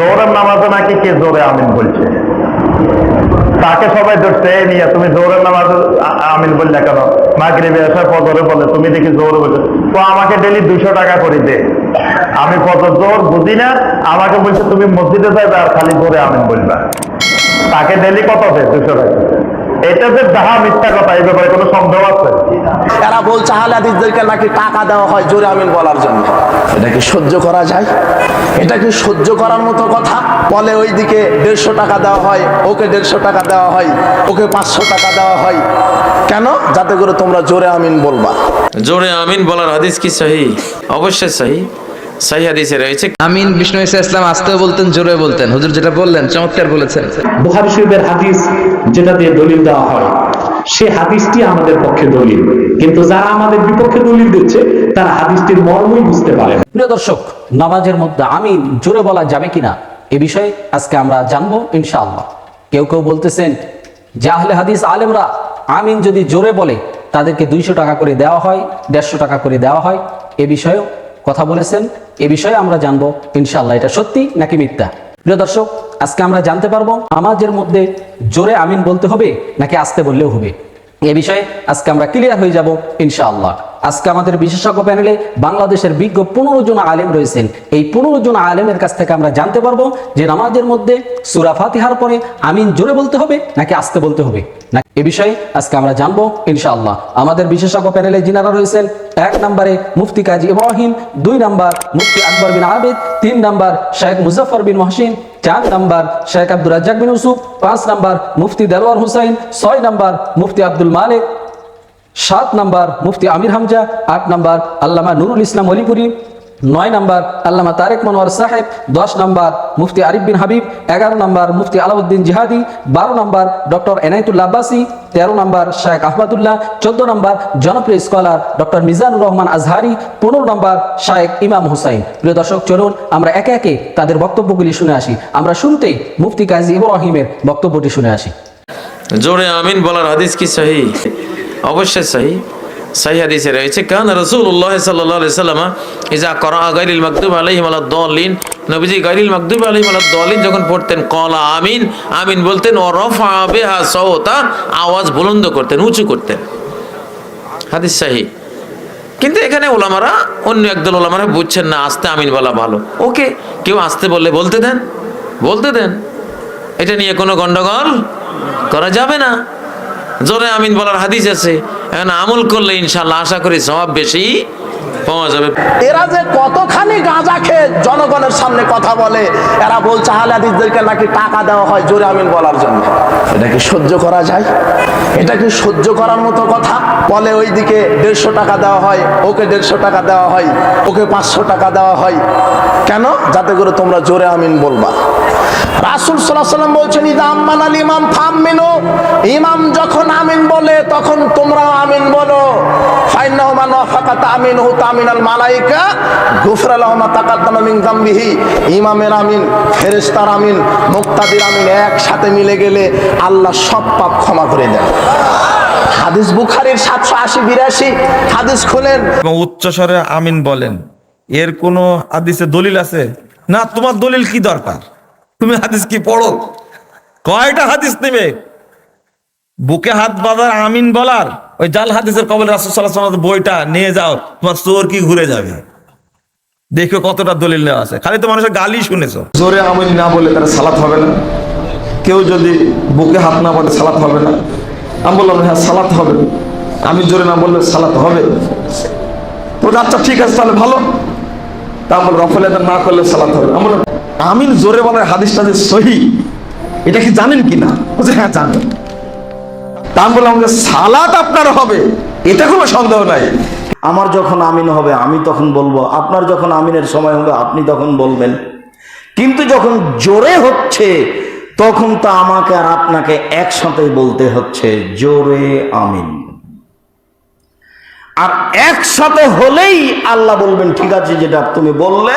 জোরের নামাজে নাকি কে জোরে আমিন বলছে? তাকে সবাই ধরছে? নিয়ে তুমি জোরের নামাজ আমিন বললে কেন? মাগরিবে এসে ফজরে বলে, তুমি দেখি জোর বলছো। তো আমাকে ডেলি দুইশো টাকা করে দে। আমি কত জোর বুঝি না, আমাকে বলছে, তুমি মসজিদে যাবে আর খালি জোরে আমিন বলবা। তাকে ডেলি কত দে? দুশো টাকা। এটা যে যাহা মিথ্যা কথা এই ব্যাপারে কোনো সন্দেহ আছে? এরা বলছে আহলে হাদিসদেরকে নাকি টাকা দেওয়া হয় জোরে আমিন বলার জন্য। এটা কি সহ্য করা যায়? এটা কি সহ্য করার মতো কথা? বলে ওইদিকে দেড়শো টাকা দেওয়া হয় ওকে দেড়শো টাকা দেওয়া হয় ওকে পাঁচশো টাকা দেওয়া হয়। কেন? যাতে করে তোমরা জোরে আমিন বলবা। জোরে আমিন বলার হাদিস কি সহি? অবশ্যই সহি। সহি হাদিসে রয়েছে আমিন বিষ্ণু ইসা ইসলাম আসতেও বলতেন জোরে বলতেন। হুজুর যেটা বললেন চমৎকার বলেছেন। বুখারি শরীফের হাদিস যেটা দিয়ে দলিল দেওয়া হয় সে হাদিসটি আমাদের পক্ষে দলিল। কিন্তু যারা আমাদের বিপক্ষে দলিল দিচ্ছে তারা হাদিসটির মর্মই বুঝতে পারে প্রিয় দর্শক নামাজের মধ্যে আমি জোরে বলা যাবে কিনা এ বিষয়ে আজকে আমরা জানব ইনশাআল্লাহ। কেউ কেউ বলতেছেন যে আহলে হাদিস আলেমরা আমিন যদি জোরে বলে তাদেরকে দুইশো টাকা করে দেওয়া হয় দেড়শো টাকা করে দেওয়া হয় এ বিষয়েও কথা বলেছেন, এ বিষয়ে আমরা জানব ইনশাল্লাহ এটা সত্যি নাকি মিথ্যা। প্রিয় দর্শক, আজকে আমরা জানতে পারব, আমাদের মধ্যে জোরে আমিন বলতে হবে নাকি আসতে বললেও হবে? এ বিষয়ে আজকে আমরা ক্লিয়ার হয়ে যাব, ইনশাআল্লাহ। আজকে আমাদের বিশেষজ্ঞ প্যানেলে বাংলাদেশের বিজ্ঞ পনেরো জন আলেম রয়েছেন। এই পনেরো জন আলেমের কাছ থেকে আমরা জানতে পারব যে নামাজের মধ্যে সুরা ফাতিহার পরে আমিন জোরে বলতে হবে নাকি আসতে বলতে হবে? না এ বিষয়ে আজকে আমরা জানব, ইনশাআল্লাহ। আমাদের বিশেষজ্ঞ প্যানেলে যিনারা রয়েছেন, এক নম্বরে মুফতি কাজী ইব্রাহিম, দুই নাম্বার মুফতি আকবর বিন আবেদ, তিন নম্বর শেখ মুজফর বিন মহসিন চার নাম্বার শেখ আব্দুল রাজ্জাক বিন ইউসুফ, পাঁচ নাম্বার মুফতি দেলোয়ার হুসাইন, ছয় নাম্বার মুফতি আব্দুল মালিক, সাত নাম্বার মুফতি আমির হামজা, আট নাম্বার আল্লামা নুরুল ইসলাম অলিপুরি নয় নাম্বার আল্লামা তারেক মনোয়ার সাহেব, দশ নাম্বার মুফতি আরিফ বিন হাবিব, এগারো নাম্বার মুফতি আলাউদ্দিন জিহাদি, বারো নাম্বার ডক্টর এনায়তুল্লাহ আব্বাসি, তেরো নাম্বার শেখ আহমদুল্লাহ, চোদ্দ নাম্বার জনপ্রিয় স্কলার ডক্টর মিজানুর রহমান আজহারি, পনেরো নম্বর শায়েক ইমাম হুসাইন। প্রিয় দর্শক, চলুন আমরা একে একে তাদের বক্তব্যগুলি শুনে আসি। আমরা শুরুতেই মুফতি কাজী ইব্রাহিমের বক্তব্যটি শুনে আসি। জোরে আমিন বলার হাদিস কি সহি? অবশ্যই সহি। সহি হাদিসে রয়েছে, কান রাসূলুল্লাহ সাল্লাল্লাহু আলাইহি সাল্লাম ইজা করা গায়রিল মাকদুব আলাইহিম আলাদ দাল্লিন। নবীজি গায়রিল মাকদুব আলাইহিম আলাদ দাল্লিন যখন পড়তেন, ক্বালা আমিন। আমিন বলতেন ও রফা বিহা সাওতা আওয়াজ বুলন্দ করতেন, উঁচু করতেন। হাদিস সহি। কিন্তু এখানে ওলামারা, অন্য একদল ওলামারা বুঝছেন না, আস্তে আমিন বলা ভালো। ওকে, কেউ আসতে বললে বলতে দেন? বলতে দেন। এটা নিয়ে কোনো গন্ডগোল করা যাবে না। জোরে আমিন বলার হাদিস আছে। এখন আমল করলে ইনশাল্লাহ আশা করি সবাব বেশি পাওয়া যাবে। এরা যে কতখানি গাঁজা খেয়ে জনগণের সামনে কথা বলে, এরা বলছে আহলে হাদিসদেরকে নাকি টাকা দেওয়া হয় জোরে আমিন বলার জন্য। এটা কি সহ্য করা যায়? এটা কি সহ্য করার মতো কথা? বলে ওইদিকে দেড়শো টাকা দেওয়া হয়, ওকে দেড়শো টাকা দেওয়া হয়, ওকে পাঁচশো টাকা দেওয়া হয়। কেন? যাতে করে তোমরা জোরে আমিন বলবা। রাসুল সাল্লাহ সাল্লাম বলছেন, ইদা আম্মান আল ইমাম ফামিনো ইমাম যখন আমিন বলে, তখন তোমরা আমিন বলো। ইমামের আমিন, ফেরেশতার আমিন, মুক্তাদির আমিন একসাথে মিলে গেলে আল্লাহ সব পাপ ক্ষমা করে দেন। হাদিস বুখারীর সাতশো আশি, বিরাশি হাদিস খোলেন। উচ্চস্বরে আমিন বলেন। এর কোনো হাদিসে দলিল আছে? না, তোমার দলিল কি দরকার? তুমি হাদিস কি পড়ো? কয়টা হাদিস নেবে? বুকে হাত বাঁধার আমিন বলার, ওই জাল হাদিসের কবল রাসুল বইটা নিয়ে যাও, তোমার চোর কি ঘুরে যাবে? দেখো কতটা দলিল নেওয়া আছে। খালি তো মানুষের গালি শুনেছো। জোরে আমিন না বলে তারা সালাত হবে না। কেউ যদি বুকে হাত না বলে সালাত হবে না। আমি বললাম হ্যাঁ সালাত হবে। আমি জোরে না বললে সালাত হবে? তো আচ্ছা ঠিক আছে, তাহলে ভালো। তা আমার রফলে না করলে সালাত হবে। আমরা আমিন জোরে বলার হাদিসটা যে সহি, এটা কি জানেন কি না বলছে হ্যাঁ জানেন। তা আমি বললাম যে সালাত আপনার হবে, এটা কোনো সন্দেহ নাই। আমার যখন আমিন হবে, আমি তখন বলব, আপনার যখন আমিনের সময় হবে, আপনি তখন বলবেন। কিন্তু যখন জোরে হচ্ছে, তখন তো আমাকে আর আপনাকে একসাথে বলতে হচ্ছে, জোরে আমিন। আর একসাথে হলেই আল্লাহ বলবেন, ঠিক আছে, যেটা তুমি বললে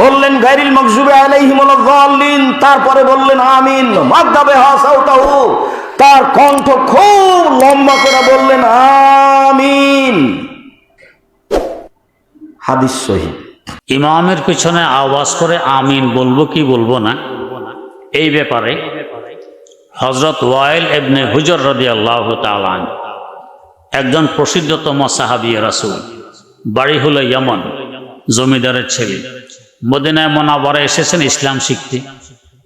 বললেন, গায়রিল মাগজুবি আলাইহিম ওয়ালাদ-দাল্লিন তারপরে বললেন, আমিন। মাদাবে হাসাউতাহু তার কণ্ঠ খুব লম্বা করে বললেন, আমিন। হাদিস সহিহ ইমামের পিছনে আওয়াজ করে আমিন বলব কি বলব না? এই ব্যাপারে হজরত ওয়াইল এবনে হুজর রদি আল্লাহ তালান একজন প্রসিদ্ধতম সাহাবি রাসুল বাড়ি হলো ইয়মন, জমিদারের ছেলে। মদিনায় মোনাবরে এসেছেন ইসলাম শিখতে।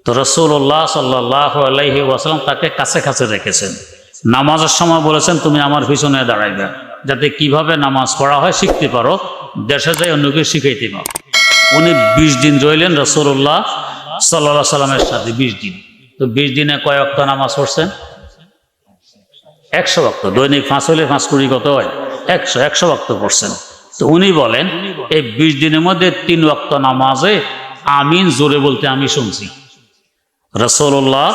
তো রসুল্লাহ সাল্লাহ আলাইহি ওয়াসালাম তাকে কাছে কাছে রেখেছেন। নামাজের সময় বলেছেন, তুমি আমার পিছনে দাঁড়াইবে। যাতে কীভাবে নামাজ পড়া হয় শিখতে পারো, দেশে যাই অন্যকে শিখাইতে পারো। উনি বিশ দিন রইলেন রসুল্লাহ সাল্লাহ সাল্লামের সাথে, বিশ দিন। তো বিশ দিনে কয় অক্ত নামাজ পড়ছেন? একশো ভক্ত দৈনিক পাঁচ হলে পাঁচ কুড়ি কত হয়? একশো একশো ভক্ত পড়ছেন। তো উনি বলেন, এই বিশ দিনের মধ্যে তিন ওয়াক্ত নামাজে আমিন জোরে বলতে আমি শুনছি। রসল্লাহ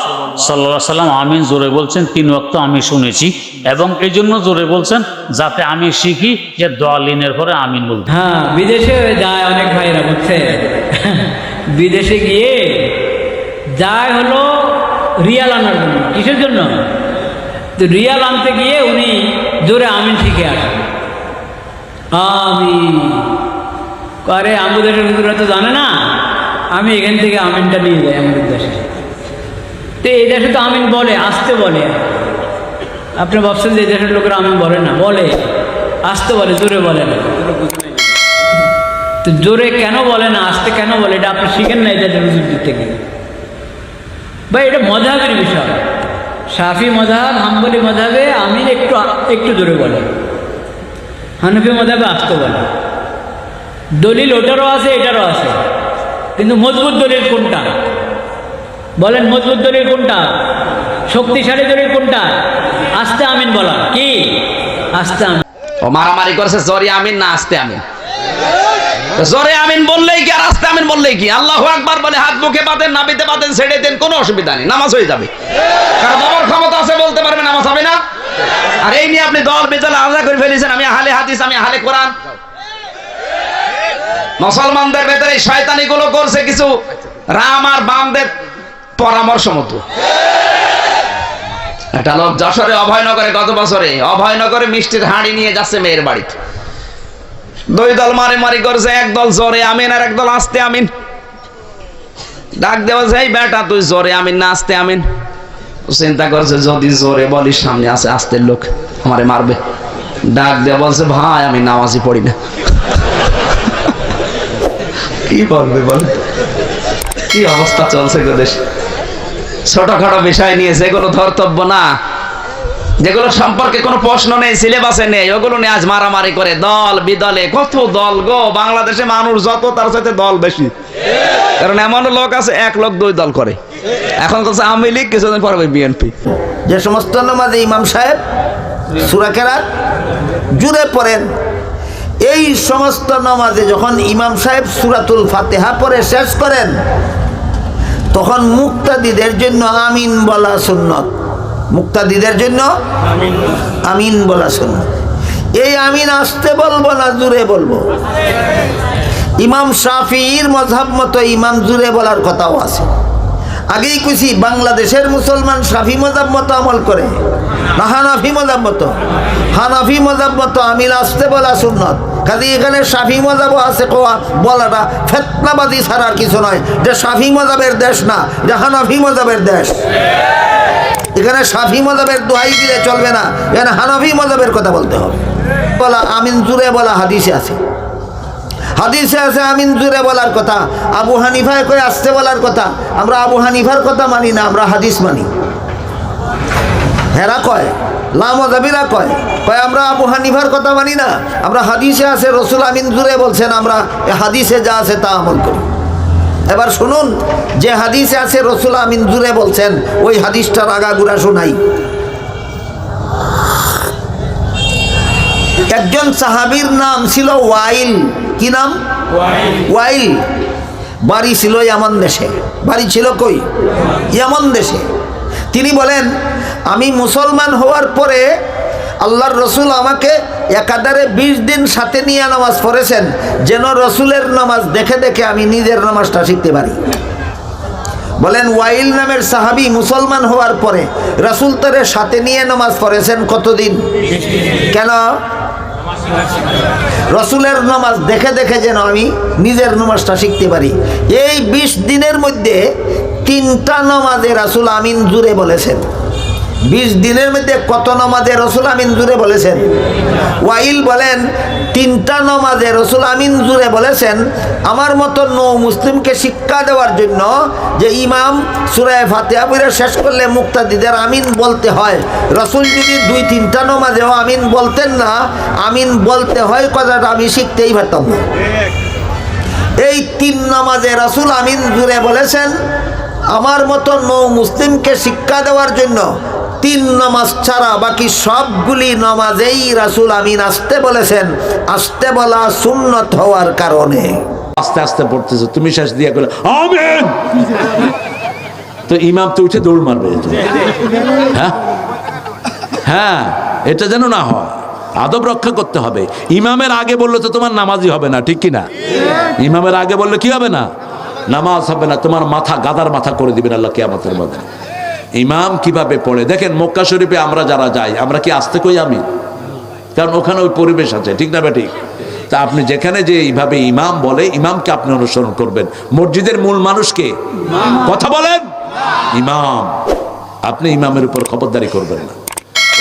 সাল্লা সাল্লাম আমিন জোরে বলছেন, তিন ওয়াক্ত আমি শুনেছি। এবং এই জন্য জোরে বলছেন, যাতে আমি শিখি যে দলিনের পরে আমিন বলতে হ্যাঁ বিদেশে যায় অনেক ভাইরা বুঝছে বিদেশে গিয়ে যায় হলো রিয়াল আনার জন্য। কিসের জন্য? তো রিয়াল আনতে গিয়ে উনি জোরে আমিন শিখে আসেন। আমি আরে আমাদের দেশের তো জানে না। আমি এখান থেকে আমিনটা নিয়ে যাই আমাদের দেশে তো এই দেশে তো আমিন বলে, আসতে বলে। আপনি ভাবছেন যে দেশের লোকেরা আমিন বলে না, বলে। আসতে বলে, জোরে বলে না। তো জোরে কেন বলে না, আসতে কেন বলে, এটা আপনি শিখেন না এটা হুজুরদের থেকে। ভাই, এটা মজাবের বিষয়। সাফি মজাব, হাম্বলি মজাবে, আমিন একটু একটু জোরে বলে। হানফি মজাবে আসতে বলে। দলিল ওটারও আছে, এটারও আছে। কিন্তু মজবুত দলিল কোনটা? বলেন, মজবুত দলিল কোনটা? শক্তিশালী দলিল কোনটা? আস্তে আমিন বলা কি? আস্তে আমিন। ও মারামারি করেছে, জরে আমিন না আসতে আমিন? জরে আমিন বললেই কি, আর আসতে আমিন বললেই কি? আল্লাহ আকবার বলে, হাত মুখে পাতেন নাবিতে পাতেন ছেড়ে দেন, কোনো অসুবিধা নেই, নামাজ হয়ে যাবে। কারণ আমার ক্ষমতা আছে বলতে পারবে, নামাজ হবে না? আর এই নিয়ে আপনি দল বেতাল আলাদা করে ফেলেছেন। আমি আহলে হাদিস, আমি আহলে কোরআন। মুসলমানদের ভেতরে শয়তানি গুলো করছে কিছু। রাম আর বামদের পরামর্শ মতো। একটা লোক যশোরে অভয়নগরে গত বছরে অভয়নগরে মিষ্টির হাঁড়ি নিয়ে যাচ্ছে মেয়ের বাড়িতে। দুই দল মারে মারি করছে, এক দল জোরে আমিন আর এক দল আসতে আমিন। ডাক দেওয়া যায় বেটা, তুই জোরে আমিন না, আসতে আমিন। চিন্তা করছে, যদি জোরে বলি সামনে আছে আস্তের লোক, আমারে মারবে। ডাক দেওয়া বলছে, ভাই, আমি নামাজি পড়ি না। কি বলবে বল? কি অবস্থা চলছে গো দেশ? ছোটখাটো বিষয় নিয়েছে কোনো ধর্তব্য না। যেগুলো সম্পর্কে কোনো প্রশ্ন নেই সিলেবাসে নেই, ওগুলো নিয়ে আজ মারামারি করে দল, বিদলে, কত দল গো? বাংলাদেশে মানুষ যত, তার সাথে দল বেশি। কারণ এমন লোক আছে, এক লোক দুই দল করে। এখন বলছে আওয়ামী লীগ, কিছুদিন পরে বিএনপি। যে সমস্ত নামাজে ইমাম সাহেব, সুরা কেরাত, জুড়ে পড়েন, এই সমস্ত নামাজে যখন ইমাম সাহেব সুরাতুল ফাতেহা পরে শেষ করেন, তখন মুক্তাদিদের জন্য আমিন বলা সুন্নত। মুক্তাদিদের জন্য? আমিন। বলা সুন্নত এই আমিন আসতে বলব না জুড়ে বলব। ইমাম শাফির মজাব মতো ইমাম জুড়ে বলার কথাও আছে। আগেই কুছি বাংলাদেশের মুসলমান শাফি মজাব মতো আমল করে। না হানাফি মজাব মতো। হানাফি মজাব মতো আমিন আসতে বলা সুন্নত। কাজে এখানে শাফি মজাবও আছে, কোয়া বলাটা ফেতনাবাদী ছাড়ার কিছু নয়। যে শাফি মজাবের দেশ না, যে হানাফি মজাবের দেশ। এখানে শাফি মজাবের দোহাই দিলে চলবে না, এখানে হানাফি মজাবের কথা বলতে হবে। বলা আমিন জুড়ে বলা হাদিসে আছে। হাদিসে আছে আমিন জুড়ে বলার কথা, আবু হানিফায় কয়ে আসতে বলার কথা। আমরা আবু হানিফার কথা মানি না, আমরা হাদিস মানি। হেরা কয় লামজাবিরা কয়। কয়, আমরা আবু হানিফার কথা মানি না। আমরা হাদিসে আছে, রসুল আমিন জুড়ে বলছেন, আমরা হাদিসে যা আছে তা আমল করি। এবার শুনুন, যে হাদিসে আছে, রসুল আমিন জুড়ে বলছেন, ওই হাদিসটার আগাগুড়া শোনাই। একজন সাহাবীর নাম ছিল ওয়াইল। কি নাম? ওয়াইল। বাড়ি ছিল ইয়ামান দেশে। বাড়ি ছিল কই? ইয়ামান দেশে। তিনি বলেন, আমি মুসলমান হওয়ার পরে আল্লাহর রসুল আমাকে একাধারে বিশ দিন সাথে নিয়ে নামাজ পড়েছেন, যেন রসুলের নামাজ দেখে দেখে আমি নিজের নামাজটা শিখতে পারি। বলেন, ওয়াইল নামের সাহাবি মুসলমান হওয়ার পরে রসুল তারে সাথে নিয়ে নামাজ পড়েছেন কতদিন? কেন? রসুলের নামাজ দেখে দেখে যেন আমি নিজের নামাজটা শিখতে পারি। এই বিশ দিনের মধ্যে তিনটা নামাজে রাসুল আমিন জুড়ে বলেছেন। বিশ দিনের মধ্যে কত নামাজে রসুল আমিন জুড়ে বলেছেন? ওয়াইল বলেন, তিনটা নামাজে রসুল আমিন জুড়ে বলেছেন, আমার মতো নৌ মুসলিমকে শিক্ষা দেওয়ার জন্য যে ইমাম সুরায় ফাতেহা পড়ে শেষ করলে মুক্তাদিদের আমিন বলতে হয়। রসুল যদি দুই, তিনটা নামাজেও আমিন বলতেন না, আমিন বলতে হয় কথাটা আমি শিখতেই পারতাম না। এই তিন নামাজে রসুল আমিন জুড়ে বলেছেন আমার মতো নৌ মুসলিমকে শিক্ষা দেওয়ার জন্য তিন নামাজ ছাড়া বাকি সবগুলি নামাজেই রাসুল আমিন আসতে বলেছেন, আসতে বলা সুন্নত হওয়ার কারণে। আস্তে আস্তে পড়তেছে, তুমি শেষ দিয়ে গেলে আমেন! তো ইমাম তো উঠে দৌড় মারবে হ্যাঁ? হ্যাঁ এটা যেন না হয়। আদব রক্ষা করতে হবে। ইমামের আগে বললে তো তোমার নামাজই হবে না, ঠিক কি না ইমামের আগে বললে কি হবে না? নামাজ হবে না, তোমার মাথা, গাদার মাথা করে দিবেন আল্লাহ কিয়ামতের মধ্যে। ইমাম কীভাবে পড়ে? দেখেন, মক্কা শরীফে আমরা যারা যাই, আমরা কি আসতে কই আমি? কারণ ওখানে ওই পরিবেশ আছে, ঠিক না ঠিক তা আপনি যেখানে যে এইভাবে ইমাম বলে, ইমামকে আপনি অনুসরণ করবেন। মসজিদের মূল মানুষকে কথা বলেন। ইমাম। আপনি ইমামের উপর খবরদারি করবেন না।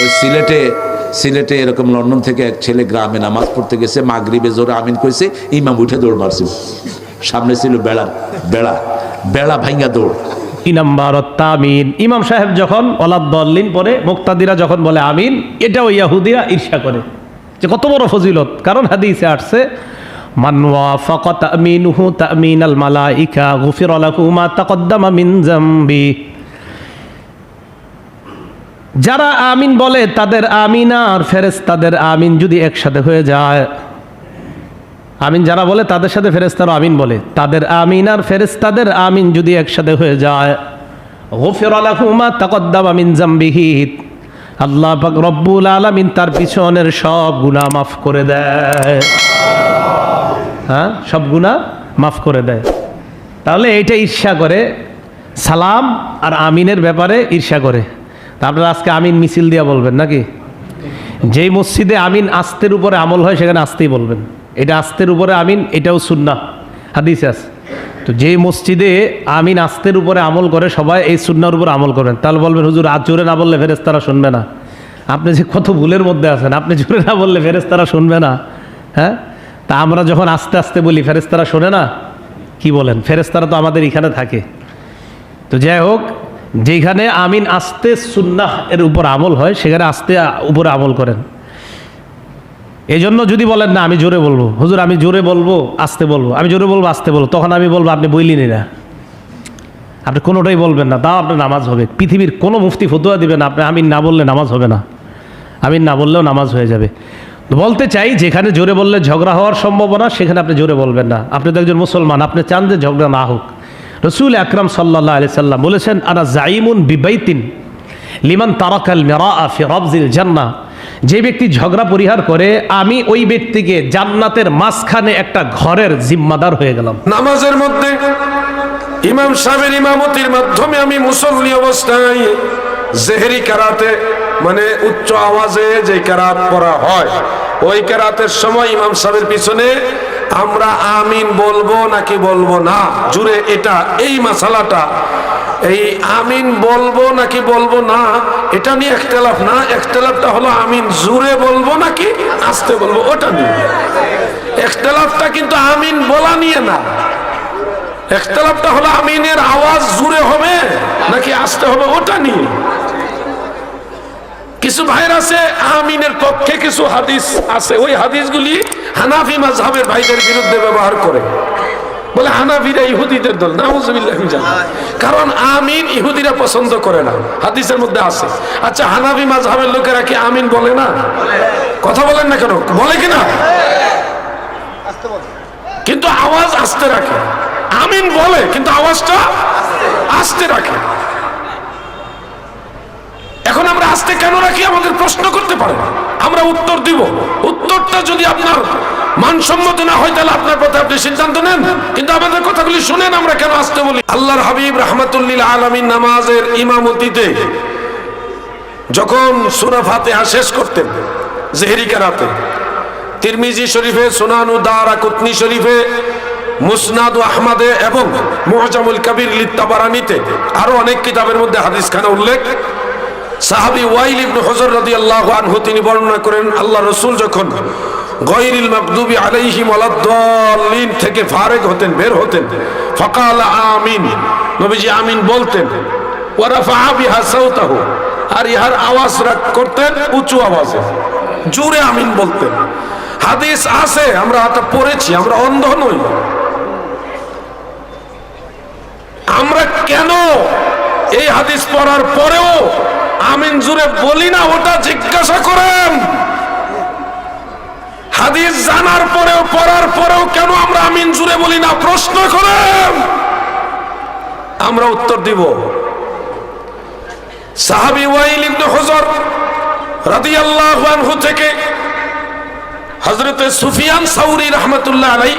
ওই সিলেটে সিলেটে এরকম লন্ডন থেকে এক ছেলে গ্রামে নামাজ পড়তে গেছে, মাগরিবে, জোরে আমিন কইছে, ইমাম উঠে দৌড় মারছে। সামনে ছিল বেড়া বেড়া বেড়া ভাঙ্গা দৌড়। তামিন ইমাম সাহেব যখন অলাদ্দল্লিন পরে, মুক্তাদিরা যখন বলে আমিন, এটাও ইয়াহুদিরা ঈর্ষা করে। যে কত বড় ফজিলত। কারণ হাদিসে আসছে মানওয়া ফাকাত আমিনুহু তামিন আল মালাইকা গুফির লাহু মা তাকদ্দামা মিন জামবি। যারা আমিন বলে, তাদের আমিন আর ফেরেস তাদের আমিন যদি একসাথে হয়ে যায় আমিন যারা বলে তাদের সাথে ফেরেস্তারও আমিন বলে। তাদের আমিন আর ফেরেস্তাদের আমিন যদি একসাথে হয়ে যায়। গফির আলাহুমা তাকদ্দাম আমিন জাম্বিহিত আল্লাহ পাক রব্বুল আলামিন তার পিছনের সব গুনাহ মাফ করে দেয়। হ্যাঁ? সব গুনাহ মাফ করে দেয়। তাহলে এইটা ঈর্ষা করে। সালাম আর আমিনের ব্যাপারে ঈর্ষা করে। তা আপনারা আজকে আমিন মিছিল দিয়া বলবেন নাকি? যেই মসজিদে আমিন আস্তের উপরে আমল হয়, সেখানে আসতেই বলবেন। এটা আস্তের উপরে আমিন, এটাও সুন্না হাদিস আছে। তো যেই মসজিদে আমিন আস্তের উপরে আমল করে, সবাই এই সুন্নার উপর আমল করেন। তাহলে বলবেন, হুজুর, আজ জোরে না বললে ফেরেস্তারা শুনবে না। আপনি যে কত ভুলের মধ্যে আছেন, আপনি জোরে না বললে ফেরেস্তারা শুনবে না। হ্যাঁ? তা আমরা যখন আস্তে আস্তে বলি ফেরেস্তারা শোনে না? কি বলেন? ফেরেস্তারা তো আমাদের এখানে থাকে। তো যাই হোক যেখানে আমিন আস্তে সুন্নাহ এর উপর আমল হয়, সেখানে আস্তে উপরে আমল করেন। এই জন্য যদি বলেন, না, আমি জোরে বলব। হুজুর, আমি জোরে বলব, আস্তে বলব। আমি জোরে বলব, আস্তে বলব। তখন আমি বলব, আপনি বইলিনি না আপনি কোনোটাই বলবেন না। তাও আপনার নামাজ হবে। পৃথিবীর কোনো মুফতি ফতুয়া দিবেন আপনি আমিন না বললে নামাজ হবে না। আমিন না বললেও নামাজ হয়ে যাবে। বলতে চাই, যেখানে জোরে বললে ঝগড়া হওয়ার সম্ভাবনা, সেখানে আপনি জোরে বলবেন না। আপনি তো একজন মুসলমান, আপনি চান যে ঝগড়া না হোক। রসুল আকরাম সাল্লাহ আলি সাল্লাম বলেছেন, আনা জাইমুন বিবাইতিন লিমান তারাকাল মেরা ফি রবজিল জান্না যে ব্যক্তি ঝগড়া পরিহার করে, আমি ওই ব্যক্তিকে জান্নাতের মাঝখানে একটা ঘরের জিম্মাদার হয়ে গেলাম। নামাজের মধ্যে ইমাম সাহেবের ইমামতির মাধ্যমে আমি মুসল্লি অবস্থায় জেহেরি কারাতে মানে উচ্চ আওয়াজে যে কারাত পড়া হয়, ওই কারাতের সময় ইমাম সাহেবের পিছনে আমরা আমিন বলব নাকি বলব না, জুড়ে এটা, এই মাসালাটা এই আমিন বলব নাকি বলব না? এটা নিয়ে একতলাফ না, একতলাফটা হলো আমিন জুড়ে বলব নাকি আসতে বলব, ওটা নিয়ে। একতলাফটা কিন্তু আমিন বলা নিয়ে না। একতলাফটা হলো আমিনের আওয়াজ জুড়ে হবে নাকি আসতে হবে, ওটা নিয়ে। কিছু ভাইয়ের আছে, আমিনের পক্ষে কিছু হাদিস আছে, ওই হাদিসগুলি হানাফি মাঝহাবের ভাইদের বিরুদ্ধে ব্যবহার করে। বলে হানাফিরা ইহুদিদের দল, নাউজুবিল্লাহ কারণ আমিন ইহুদিরা পছন্দ করে না, হাদিসের মধ্যে আছে। আচ্ছা হানাফি মাঝহাবের লোকেরা কি আমিন বলে না? কথা বলেন না কেন? বলে কি না কিন্তু আওয়াজ আসতে রাখে। আমিন বলে, কিন্তু আওয়াজটা আসতে রাখে। এখন আমরা আসতে কেন রাখি আমাদের প্রশ্ন করতে পারে আমরা উত্তর দিব। উত্তরটা যদি আপনার মানসম্মত না হয়, তাহলে আপনার কথা আপনি সিদ্ধান্ত নেন। কিন্তু আমাদের কথাগুলি শুনেন, আমরা কেন আসতে বলি? আল্লাহর হাবিব রহমাতুল্লিল আলমিন নামাজের ইমামতিতে যখন সুরা ফাতেহা শেষ করতেন, জেহেরি কারাতে, তিরমিজি শরীফে, সোনানু দারা কুতনি শরীফে, মুসনাদ আহমদে এবং মুহজামুল কবির লিত্তাবারানিতে আরও অনেক কিতাবের মধ্যে হাদিস খানা উল্লেখ। সাহাবি ওয়াইল ইবনে হুজর রাদিয়াল্লাহু আনহু, তিনি বর্ণনা করেন আল্লাহ রাসূল যখন গয়রিল মাকদুবি আলাইহিম ওয়ালাদ-দাল্লিন থেকে ফারেগ হতেন, বের হতেন, ফাকাল আমিন, নবীজি আমিন বলতেন ওয়া রাফা বিহা সাওতাহু আর ইহার আওয়াজ করতেন উঁচু আওয়াজে, জোরে আমিন বলতেন। হাদিস আছে, আমরা এটা পড়েছি, আমরা অন্ধ নই। আমরা কেন এই হাদিস পড়ার পরেও আমিন জুড়ে বলি না, ওটা জিজ্ঞাসা করেন। হাদিস জানার পরেও, পড়ার পরেও কেন আমরা আমিন জুড়ে বলি না? প্রশ্ন করেন। আমরা উত্তর দিব। সাহাবি ওয়াইল ইবনে হুজর রাদিয়াল্লাহু আনহু থেকে হযরতে সুফিয়ান সাউরি রাহমাতুল্লাহ আলাই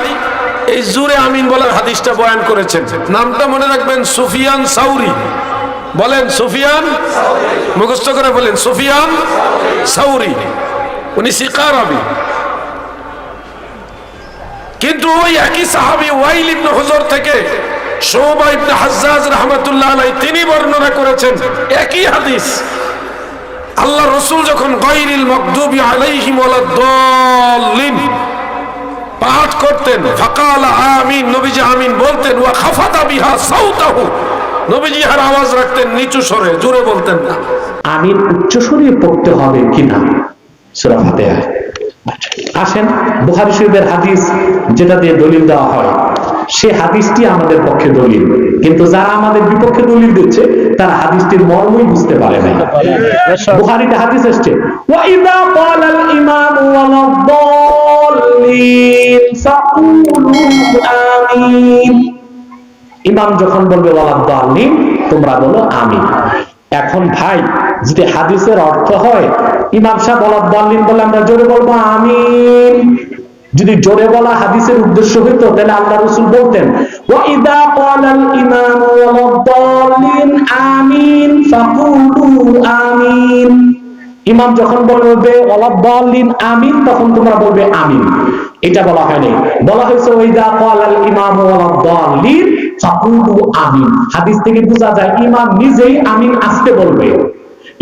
এই জুরে আমিন বলার হাদিসটা বয়ান করেছেন। নামটা মনে রাখবেন সুফিয়ান সাউরি। বলেন, সুফিয়ান? মুখস্থ করে বলেন, সুফিয়ান সাউরি। উনি শিকার আবি কিন্তু ওই একই সাহাবি ওয়াইল ইবনে হুজর থেকে শোভা ইবনে হাজ্জাজ রাহমাতুল্লাহ আলাই তিনি বর্ণনা করেছেন একই হাদিস। আল্লাহ রসুল যখন গৈরিল মকদুবি আলাইহিম ওয়ালাদ-দাল্লিন পাঠ করতেন, ফাকাল আমিন, নবীজি আমিন বলতেন, ওয়া খাফাদা বিহা সাউতাহু। নবীজি আওয়াজ রাখতেন, নিচু স্বরে, জোরে বলতেন না। আমিন উচ্চ সরিয়ে পড়তে হবে কিনা? সুরা আসেন, বুখারী শরীফের হাদিস যেটা দিয়ে দলিল দেওয়া হয়, সে হাদিসটি আমাদের পক্ষে দলিল। কিন্তু যারা আমাদের বিপক্ষে দলিল দিচ্ছে, তারা হাদিসটির মর্মই বুঝতে পারে না বুখারীতে হাদিস এসছে ওয়াইদা ক্বালাল ইমামু ওয়ালাদ-দাল্লিন ফাকুলু আমিন। ইমাম যখন বলবে ওয়ালাদ-দাল্লিন তোমরা বলো, আমিন এখন ভাই, যদি হাদিসের অর্থ হয়, ইমাম সাহেব ওয়ালাদ-দাল্লিন বলে, আমরা জোরে বলব, আমিন যদি জোরে বলা হাদিসের উদ্দেশ্য হইতো, তাহলে আল্লাহ রসুল বলতেন আমিন ইমাম যখন বলবে ওয়ালাদ-দাল্লিন আমিন তখন তোমরা বলবে, আমিন এটা বলা হয়নি। বলা হয়েছে ওইদা ক্বালাল ইমামু ওয়ালাদ-দাল্লিন ফাকুলু আমিন হাদিস থেকে বোঝা যায়, ইমাম নিজেই আমিন আসতে বলবে।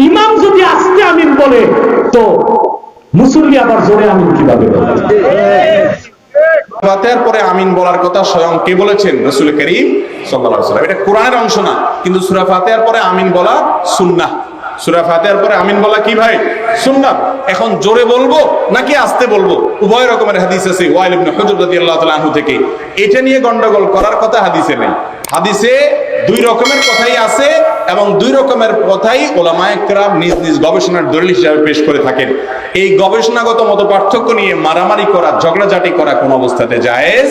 ইমাম যদি আসতে আমিন বলে, তো মুসল্লি আবার জোরে আমিন কীভাবে বলবে? পরে আমিন বলার কথা স্বয়ং কে বলেছেন? করিম সাল্লাল্লাহু আলাইহি এটা কোরআনের অংশ না, কিন্তু সূরা ফাতিহার পরে আমিন বলা সুন্নাহ। সূরা ফাতিহার পরে আমিন বলা কি ভাই? সুন্নাহ এখন জোরে বলব নাকি আস্তে বলব? উভয় রকমের হাদিস আছে, ওয়াইল ইবনে হুজর রাদিয়াল্লাহু তাআলা আনহু থেকে। এটা নিয়ে গন্ডগোল করার কথা হাদিসে নেই। হাদিসে দুই রকমের কথাই আছে এবং দুই রকমের কথাই ওলামায়ে কেরাম নিজ নিজ গবেষণার দলিল হিসাবে পেশ করে থাকেন। এই গবেষণাগত মত পার্থক্য নিয়ে মারামারি করা, ঝগড়াঝাটি করা কোন অবস্থাতে জায়েজ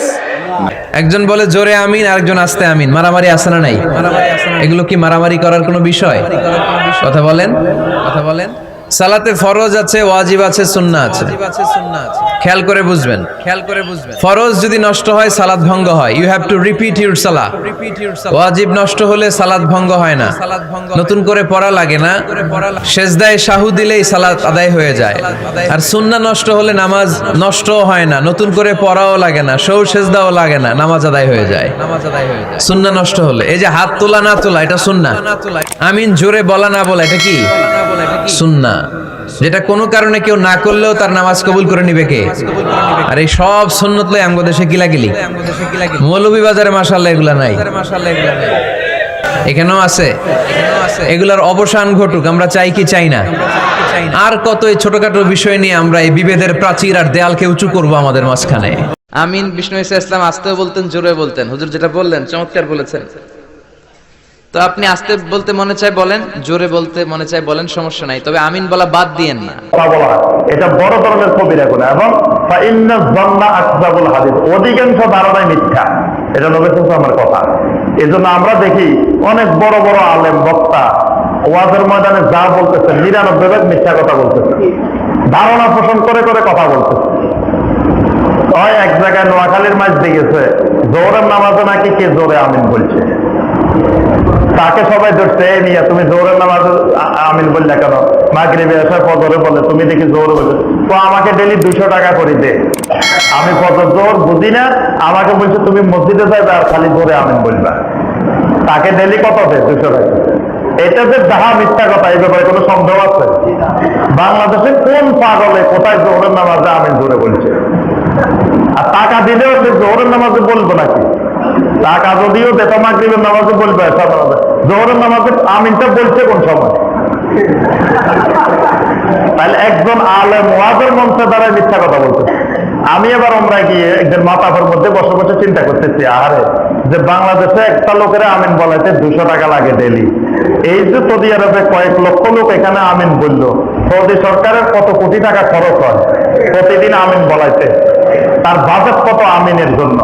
একজন বলে, জোরে আমিন আরেকজন, আস্তে আমিন মারামারি আছে না নাই? এগুলো কি মারামারি করার কোনো বিষয়? কথা বলেন কথা বলেন। সালাতে ফরজ আছে, ওয়াজিব আছে, সুন্নাহ আছে। খেয়াল করে বুঝবেন। খেয়াল করে বুঝবেন ফরজ যদি নষ্ট হয় সালাদ ভঙ্গ হয়। You have to repeat your সালা ওয়াজিব নষ্ট হলে সালাদ ভঙ্গ হয় না। নতুন করে পড়া লাগে না। সেজদায় শাহু দিলেই সালাত আদায় হয়ে যায়। আর সুন্না নষ্ট হলে নামাজ নষ্টও হয় না। নতুন করে পড়াও লাগে না। সৌ সেজদাও লাগে না। নামাজ আদায় হয়ে যায় নামাজ আদায় হয়ে যায়। সুন্নাহ নষ্ট হলে। এই যে হাত তোলা না তোলা, এটা সুন্নাহ। আমিন জোরে বলা না বলা, এটা কি? সুন্নাহ। যেটা কোনো কারণে কেউ না করলেও তার নামাজ কবুল করে নিবে কে? আর এই সব সুন্নত লই আমগো দেশে কিলাকিলি। মৌলভী বাজারে মাশাআল্লাহ এগুলা নাই। এখানেও আছে। এগুলার অবসান ঘটুক, আমরা চাই কি চাই না। আর কত এই ছোটখাটো বিষয় নিয়ে আমরা এই বিভেদের প্রাচীর আর দেয়ালকে উঁচু করব আমাদের মাঝখানে। আমিন, বিষ্ণু ইসা ইসলাম আসতেও বলতেন, জোরে বলতেন। হুজুর যেটা বললেন, চমৎকার বলেছেন। তো আপনি আসতে বলতে মনে চায় বলেন, জোরে বলতে মনে চায় বলেন, সমস্যা নাই। তবে আমিন বলা বাদ দিয়েন না। এটা বড় ধরনের কবিরা এবং অধিকাংশ ধারণায় মিথ্যা। এটা আমার কথা। এই জন্য আমরা দেখি অনেক বড় বড় আলেম, বক্তা ওয়াজের ময়দানে যা বলতেছে, নিরানব্বই ভাগ মিথ্যা কথা বলতেছে। ধারণা পোষণ করে করে কথা বলতেছে। হয় এক জায়গায় নোয়াখালীর মাছ দেখেছে জোরের নামাজে নাকি কে জোরে আমিন বলছে? তাকে সবাই ধরছে নিয়ে তুমি জোরের নামাজ আমিন বললে কেন? মাগরিবে এসে ফজরে বলে, তুমি দেখি জোর বলছে। তো আমাকে ডেলি দুশো টাকা করে দে। আমি ফজর জোর বুঝি না, আমাকে বলছে তুমি মসজিদে যাবে আর খালি জোরে আমিন বলবা। তাকে ডেলি কত দে দুশো টাকা? এটা যে যাহা মিথ্যা কথা, এই ব্যাপারে কোনো সন্দেহ আছে? বাংলাদেশে কোন পাগলে কোথায় জোহরের নামাজে আমিন জোরে বলছে? আর টাকা দিলেও সে জোহরের নামাজে বলব নাকি? টাকা যদিও দেতা মাগরিবের নামাজে বলবে। জোহরের নামাজে আমিনটা বলছে কোন সময়? তাহলে একজন আলেম ওয়াজের মঞ্চে দ্বারা মিথ্যা কথা বলছে। আমি এবার আমরা গিয়ে একজন মাতাফের মধ্যে বসে বসে চিন্তা করতেছি আরে যে বাংলাদেশে একটা লোকের আমিন বলাইতে দুশো টাকা লাগে ডেলি এই যে সৌদি আরবে কয়েক লক্ষ লোক এখানে আমিন বলল, সৌদি সরকারের কত কোটি টাকা খরচ হয় প্রতিদিন আমিন বলাইতে? তার বাজেট কত আমিনের জন্য?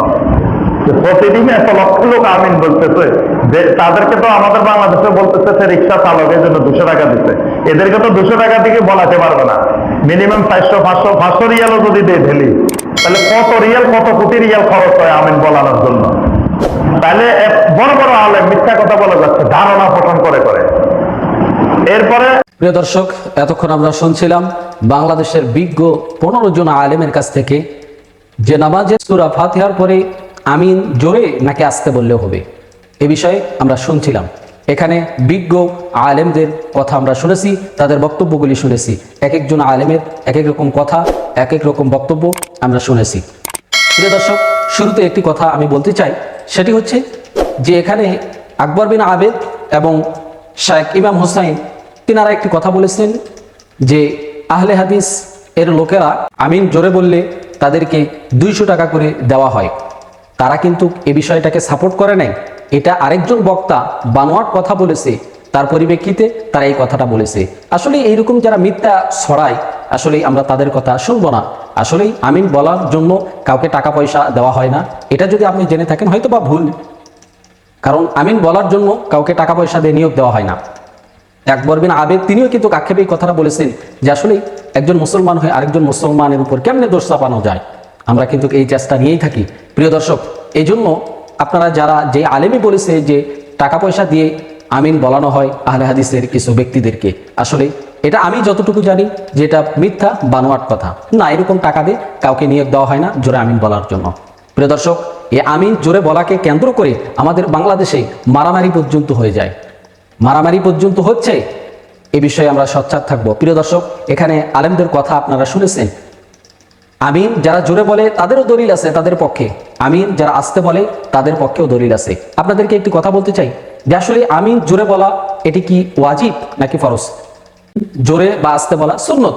তাদেরকে তো আমাদের বাংলাদেশে বলতেছে জন্য দুশো টাকা এদেরকে তো দুশো টাকা বলাতে পারবে না। মিনিমাম চারশো, পাঁচশো পাঁচশো রিয়ালও যদি দেয় তাহলে কত রিয়াল, কত কোটি রিয়াল খরচ হয় আমিন বলানোর জন্য? তাহলে বড় বড় আলে মিথ্যা কথা বলা যাচ্ছে, ধারণা পোষণ করে করে। এরপরে প্রিয় দর্শক, এতক্ষণ আমরা শুনছিলাম বাংলাদেশের বিজ্ঞ পনেরো জন আলেমের কাছ থেকে যে নামাজের সুরা ফাতিহার পরে আমিন জোরে নাকি আসতে বললেও হবে? এ বিষয়ে আমরা শুনছিলাম। এখানে বিজ্ঞ আলেমদের কথা আমরা শুনেছি, তাদের বক্তব্যগুলি শুনেছি। এক একজন আলেমের এক এক রকম কথা এক এক রকম বক্তব্য আমরা শুনেছি। প্রিয় দর্শক, শুরুতে একটি কথা আমি বলতে চাই। সেটি হচ্ছে যে এখানে আকবর বিন আবেদ এবং শায়েখ ইমাম হোসাইন তিনারা একটি কথা বলেছেন যে, আহলে হাদিস এর লোকেরা আমিন জোরে বললে তাদেরকে দুইশো টাকা করে দেওয়া হয়। তারা কিন্তু এ বিষয়টাকে সাপোর্ট করে নাই। এটা আরেকজন বক্তা বানোয়াট কথা বলেছে, তার পরিপ্রেক্ষিতে তারা এই কথাটা বলেছে। আসলে এইরকম যারা মিথ্যা ছড়ায় আসলে আমরা তাদের কথা শুনব না। আসলেই আমিন বলার জন্য কাউকে টাকা পয়সা দেওয়া হয় না। এটা যদি আপনি জেনে থাকেন, হয়তো বা ভুল। কারণ আমিন বলার জন্য কাউকে টাকা পয়সা দিয়ে নিয়োগ দেওয়া হয় না। একবার বিন আবেদ, তিনিও কিন্তু আক্ষেপে এই কথাটা বলেছেন যে আসলে একজন মুসলমান হয়ে আরেকজন মুসলমানের উপর কেমনে দোষ চাপানো যায়? আমরা কিন্তু এই চেষ্টা নিয়েই থাকি। প্রিয় দর্শক এই জন্য আপনারা যারা যে আলেমই বলেছে যে টাকা পয়সা দিয়ে আমিন বলানো হয় আহলে হাদিসের কিছু ব্যক্তিদেরকে, আসলে এটা আমি যতটুকু জানি যে এটা মিথ্যা, বানোয়াট কথা। না, এরকম টাকা দিয়ে কাউকে নিয়োগ দেওয়া হয় না জোরে আমিন বলার জন্য। প্রিয় দর্শক, এই আমিন জোরে বলাকে কেন্দ্র করে আমাদের বাংলাদেশে মারামারি পর্যন্ত হয়ে যায়। মারামারি পর্যন্ত হচ্ছে, এ বিষয়ে আমরা সচ্চার থাকব। প্রিয় দর্শক, এখানে আলেমদের কথা আপনারা শুনেছেন। আমিন যারা জোরে বলে, তাদেরও দলিল আছে, তাদের পক্ষে। আমিন যারা আসতে বলে, তাদের পক্ষেও দলিল আছে। আপনাদেরকে একটি কথা বলতে চাই। যে আসলে আমিন জোরে বলা, এটি কি ওয়াজিব নাকি ফরজ? জোরে বা আসতে বলা সুন্নত।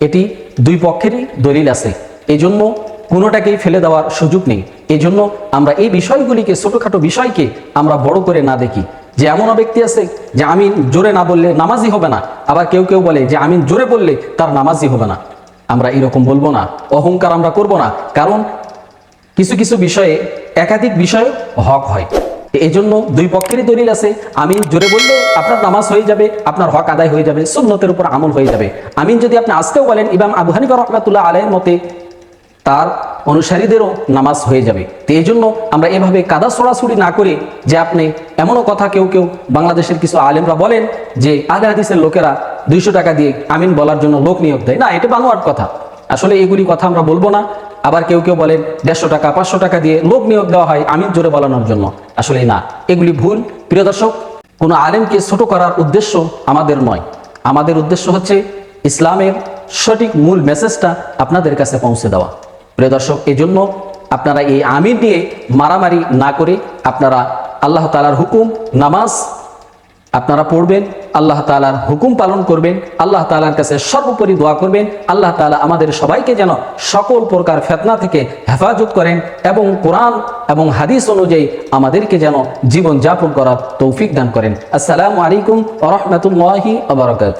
এটি দুই পক্ষেরই দলিল আছে। এই জন্য কোনোটাকেই ফেলে দেওয়ার সুযোগ নেই। এই জন্য আমরা এই বিষয়গুলিকে, ছোটোখাটো বিষয়কে আমরা বড় করে না দেখি। যে এমনও ব্যক্তি আছে যে আমিন জোরে না বললে নামাজি হবে না। আবার কেউ কেউ বলে যে আমিন জোরে বললে তার নামাজি হবে না। আমরা এরকম বলব না। অহংকার আমরা করব না। কারণ কিছু কিছু বিষয়ে একাধিক বিষয় হক হয়। এই জন্য দুই পক্ষেরই দলিল আছে। আমিন জোরে বললেও আপনার নামাজ হয়ে যাবে, আপনার হক আদায় হয়ে যাবে, সুন্নতের উপর আমল হয়ে যাবে। আমিন যদি আপনি আসতেও বলেন, ইমাম আবু হানিফা রহমাতুল্লাহ আলাইয়ের মতে তার অনুসারীদেরও নামাজ হয়ে যাবে। তো এই জন্য আমরা এভাবে কাদা সরাসরি না করে যে আপনি এমনও কথা কেউ কেউ বাংলাদেশের কিছু আলেমরা বলেন যে আহলে হাদিসের লোকেরা দুইশো টাকা দিয়ে আমিন বলার জন্য লোক নিয়োগ দেয়। না, এটা বানোয়ার কথা। আসলে এগুলি কথা আমরা বলব না। আবার কেউ কেউ বলেন দেড়শো টাকা, পাঁচশো টাকা দিয়ে লোক নিয়োগ দেওয়া হয় আমিন জোরে বলানোর জন্য। আসলে না। এগুলি ভুল। প্রিয় দর্শক, কোনো আলেমকে ছোট করার উদ্দেশ্য আমাদের নয়। আমাদের উদ্দেশ্য হচ্ছে ইসলামের সঠিক মূল মেসেজটা আপনাদের কাছে পৌঁছে দেওয়া। প্রিয় দর্শক এই জন্য আপনারা এই আমির নিয়ে মারামারি না করে আপনারা আল্লাহ তালার হুকুম, নামাজ আপনারা পড়বেন, আল্লাহ তালার হুকুম পালন করবেন, আল্লাহ তালার কাছে সর্বোপরি দোয়া করবেন, আল্লাহ তালা আমাদের সবাইকে যেন সকল প্রকার ফেতনা থেকে হেফাজত করেন এবং কোরআন এবং হাদিস অনুযায়ী আমাদেরকে যেন জীবন যাপন করার তৌফিক দান করেন। আসসালামু আলাইকুম আ রহমতুল্লাহি আবরকাত